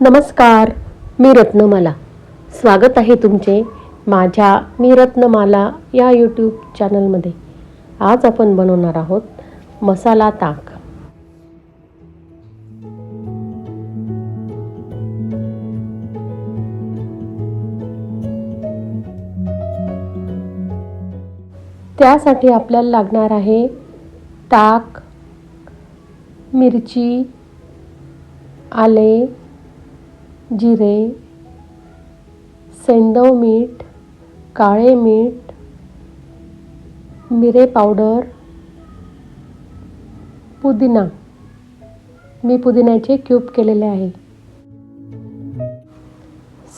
नमस्कार मी रत्नमाला. स्वागत आहे तुमचे माझ्या मी रत्नमाला या यूट्यूब चॅनलमध्ये आज आपण बनवणार आहोत मसाला ताक. त्यासाठी आपल्याला लागणार आहे ताक मिरची आले जिरे सेंदव मीठ काळे मीठ मिरे पावडर पुदिना. मी पुदिन्याचे क्यूब केलेले आहे.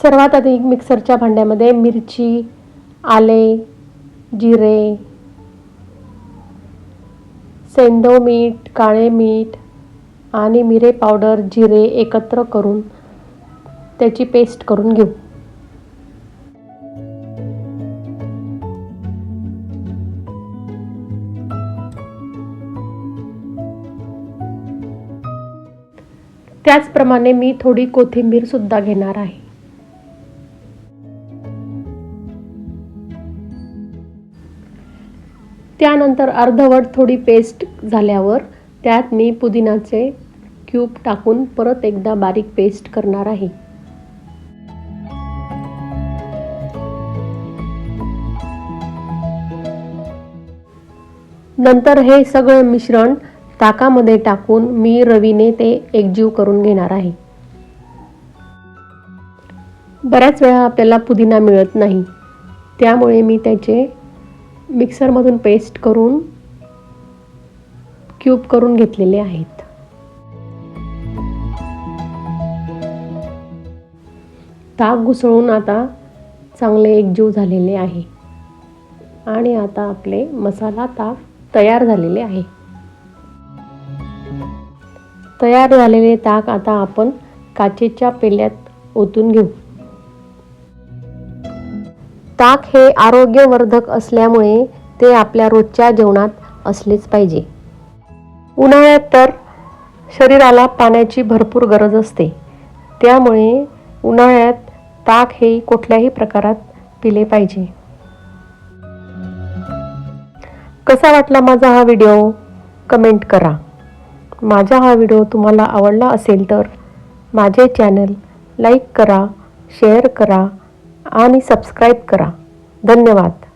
सर्वात आधी मिक्सरच्या भांड्यामध्ये मिरची आले जिरे सेंदव मीठ काळे मीठ आणि मिरे पावडर जिरे एकत्र करून त्याची पेस्ट करून घेऊ. त्याचप्रमाणे मी थोडी कोथिंबीर सुद्धा घेणार आहे. त्यानंतर अर्धवट थोडी पेस्ट झाल्यावर त्यात मी पुदिनाचे क्यूब टाकून परत एकदा बारीक पेस्ट करणार आहे. नंतर हे सगळं मिश्रण ताकामध्ये टाकून मी रवीने ते एकजीव करून घेणार आहे. बऱ्याच वेळा आपल्याला पुदिना मिळत नाही. त्यामुळे मी त्याचे मिक्सरमधून पेस्ट करून क्यूब करून घेतलेले आहेत. ताक घुसळून आता चांगले एकजीव झालेले आहे. आणि आता आपले मसाला ताक तयार झालेले आहे. तयार झालेले ताक आता आपण काचेच्या पेल्यात ओतून घेऊ. ताक हे आरोग्यवर्धक असल्यामुळे ते आपल्या रोजच्या जेवणात असलेच पाहिजे. उन्हाळ्यात तर शरीराला पाण्याची भरपूर गरज असते. त्यामुळे उन्हाळ्यात ताक हे कुठल्याही प्रकारात पिले पाहिजे. कसा वाटला माझा हा व्हिडिओ? कमेंट करा. माझा हा व्हिडिओ तुम्हाला आवडला असेल तर माझे चॅनल लाईक करा शेअर करा आणि सबस्क्राईब करा. धन्यवाद.